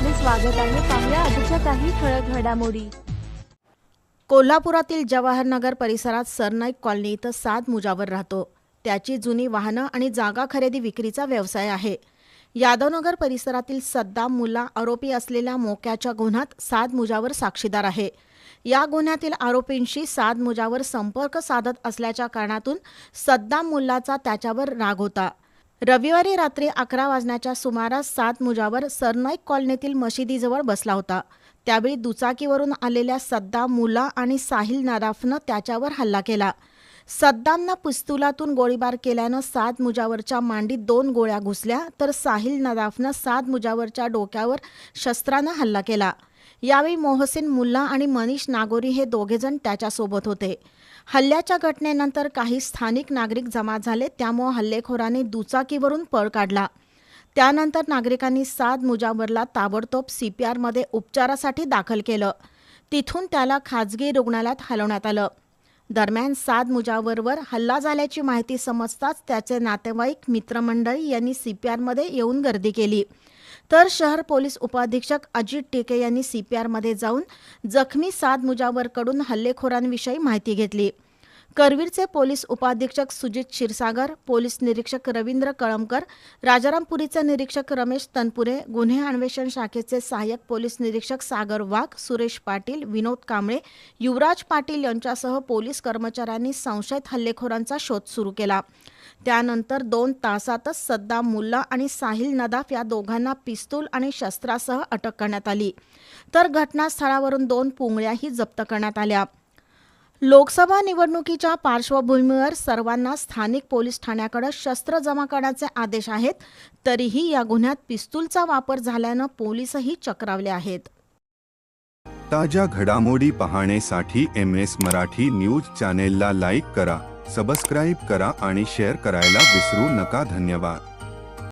स्वागत आहे. पाहुया आजच्या काही ठळक घडामोडी. कोल्हापुरातील जवाहरनगर परिसरात सरनाईक कॉलनी इथं सात मुजावर राहतो. त्याची जुनी वाहनं आणि जागा खरेदी विक्रीचा व्यवसाय आहे. यादवनगर परिसरातील सद्दाम मुला आरोपी असलेल्या मोक्याच्या गुन्ह्यात सात मुजावर साक्षीदार आहे. या गुन्ह्यातील आरोपींशी सात मुजावर संपर्क साधत असल्याच्या कारणातून सद्दाम मुल्लाचा त्याच्यावर राग होता. रविवारी रात्री अकरा वाजण्याच्या सुमारास सात मुजावर सरनाईक कॉलनीतील मशिदीजवळ बसला होता. त्यावेळी दुचाकीवरून आलेल्या सद्दाम मुला आणि साहिल नदाफनं त्याच्यावर हल्ला केला. सद्दामनं पिस्तुलातून गोळीबार केल्यानं सात मुजावरच्या मांडीत दोन गोळ्या घुसल्या तर साहिल नदाफनं सात मुजावरच्या डोक्यावर शस्त्रानं हल्ला केला. यावेळी मोहसिन मुल्ला आणि मनीष नागोरी हे दोघेजण त्याच्यासोबत होते. हल्ल्याच्या घटनेनंतर काही स्थानिक नागरिक जमा झाले त्यामुळे हल्लेखोराने दुचाकीवरून पळ काढला. त्यानंतर नागरिकांनी साद मुजावरला ताबडतोब सीपीआरमध्ये उपचारासाठी दाखल केलं. तिथून त्याला खाजगी रुग्णालयात हलवण्यात आलं. दरम्यान साद मुजावरवर हल्ला झाल्याची माहिती समजताच त्याचे नातेवाईक मित्रमंडळी यांनी सीपीआरमध्ये येऊन गर्दी केली. तर शहर पोलीस उपाधीक्षक अजित टेके यांनी सीपीआरमध्ये जाऊन जखमी साद मुजावरकडून हल्लेखोरांविषयी माहिती घेतली. करवीरचे पोलीस उपाधीक्षक सुजित क्षीरसागर पोलीस निरीक्षक रवींद्र कळमकर राजारामपुरीचे निरीक्षक रमेश तनपुरे गुन्हे अन्वेषण शाखेचे सहाय्यक पोलीस निरीक्षक सागर वाघ सुरेश पाटील विनोद कांबळे युवराज पाटील यांच्यासह पोलीस कर्मचाऱ्यांनी संशयित हल्लेखोरांचा शोध सुरू केला. त्यानंतर दोन तासातच सद्दाम मुल्ला आणि साहिल नदाफ या दोघांना पिस्तूल आणि शस्त्रासह अटक करण्यात आली. तर घटनास्थळावरून दोन पुंगळ्याही जप्त करण्यात आल्या. लोकसभा निवडणुकीच्या पार्श्वभूमीवर सर्वांना स्थानिक पोलीस ठाण्याकडे शस्त्र जमा करण्याचे आदेश आहेत तरीही या गुन्ह्यात पिस्तूलचा वापर झाल्यानं पोलीसही चक्रावले आहेत. ताज्या घडामोडी पाहण्यासाठी एम एस मराठी न्यूज चॅनेलला लाईक करा सबस्क्राईब करा आणि शेअर करायला विसरू नका. धन्यवाद.